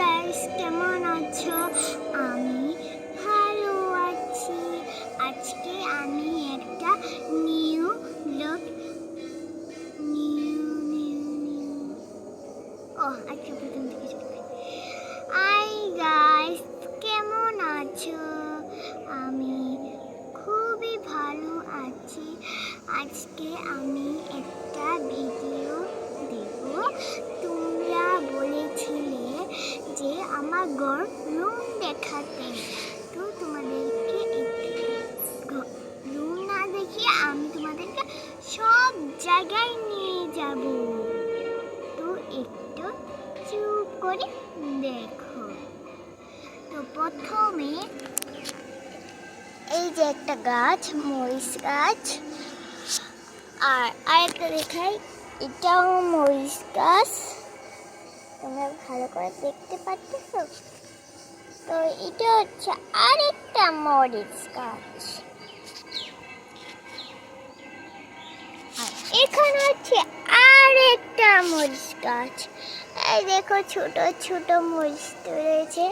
Guys কেমন আছো? আমি ভালো আছি। আজকে আমি একটা new look new new new ও আজকে প্রথম থেকে আই গাইস কেমন আছো? আমি খুবই ভালো আছি। আজকে আমি একটা ভিডিও দেব ঘর রুম দেখাতে। তো তোমাদেরকে রুম না দেখিয়ে আমি তোমাদেরকে সব জায়গায় নিয়ে যাব। তো একটু চুপ করে দেখো। তো প্রথমে এই যে একটা গাছ, মরিচ গাছ। আর আরেকটা দেখাই, এটাও মরিচ গাছ। তোমরা ভালো করে দেখতে পাচ্ছ তো এটা হচ্ছে আরেকটা মরিচ গাছ। এখানে হচ্ছে আরেকটা মরিচ গাছ। এই দেখো ছোট ছোট মরিচ রয়েছে।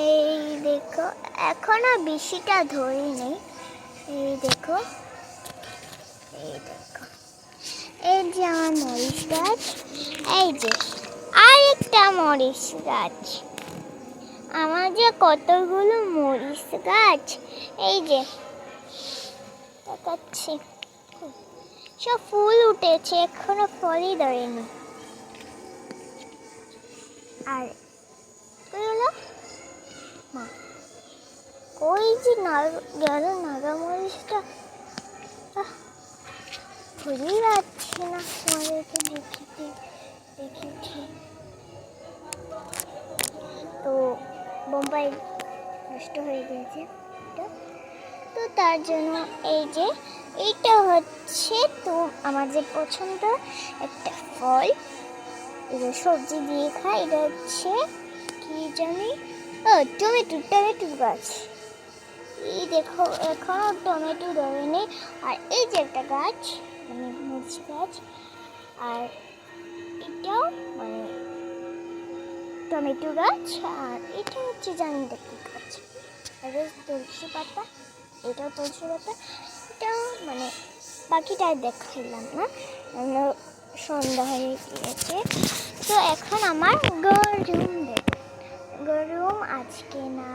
এই দেখো, এখনও বেশিটা ধরিনি। এই দেখো এই দেখো। এই যে আমার মরিচ গাছ, এই যে। আরেকটা মরিচ গাছ? আমার যে কতগুলো মরিচ গাছ? এই যে দেখাচ্ছি। সব ফুল উঠেছে এখনও ফলই ধরেনি। আর মা ওই যে নাগ- গেল নাগামরিচটা আহ, খুঁজেই পাচ্ছি না তোমাদেরকে দেখিতে দেখেছি বোম্বাই নষ্ট হয়ে এটা। তো তার জন্য এই যে, এইটা হচ্ছে তো আমার যে পছন্দ একটা ফল। এটা সবজি দিয়ে খাই এটা হচ্ছে কি জানি? ও, টমেটো টমেটো গাছ। এই দেখো, এখনও টমেটো ধরেনি। আর এই যে একটা গাছ মানে মরিচ গাছ, আর এটাও মানে টমেটো গাছ, আর এটা হচ্ছে জানি না গাছ। আর তুলসী পাতা, এটাও তুলসী পাতা, এটাও মানে বাকিটা আর দেখাইলাম না সন্ধ্যা হয়ে গিয়েছে। তো এখন আমার গরুম দেব গরুম আজকে না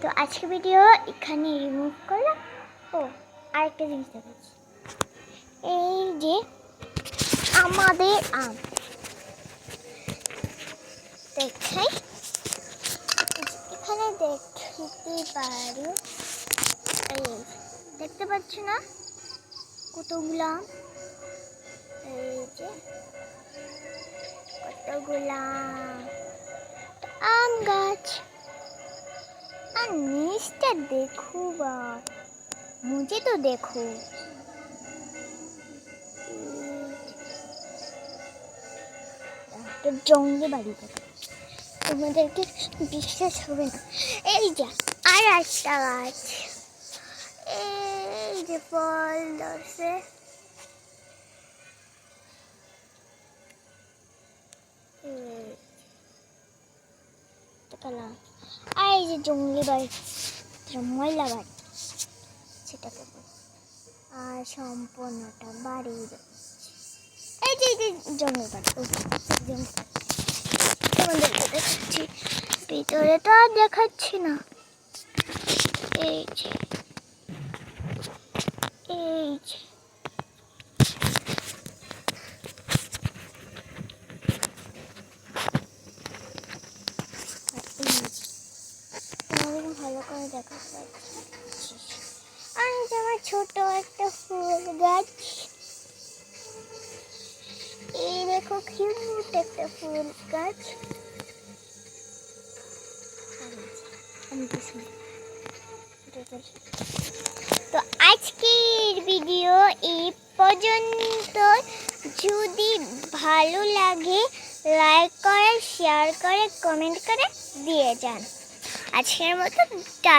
তো আজকে ভিডিও এখানে রিমুভ করলাম। ও, আরেকটা জিনিস দেখাচ্ছি। এই যে আমাদের আম। দেখাই। এখানে দেখতে পারো, এই দেখতে পাচ্ছ না? কতগুলো? এই যে, কতগুলো? আম। গাছ। আর নিচটা দেখো বা মুझे তো দেখো। একটা জঙ্গলি বাড়ি দেখো তোমাদেরকে বিশ্বাস হবে না। এই যে, আর একটা গাছ। এই যে ফল ধরছে। আর এই যে জঙ্গলি বাড়ি ময়লা বাড়ি, সেটাকে। আর সম্পূর্ণটা বাড়ি এই যে, জঙ্গল বাড়ি ওই যে জঙ্গল বাড়ি। ভিতরে তো আর দেখাচ্ছি না। এই যে। এই যে। ভালো করে দেখা যাচ্ছে আর আমার ছোট একটা ফুল গাছ। এই দেখো কিউট একটা ফুল গাছ। তো আজকের ভিডিও এই পর্যন্ত যদি ভালো লাগে লাইক করে শেয়ার করে কমেন্ট করে দিয়ে যান। আজকের মতো টাটা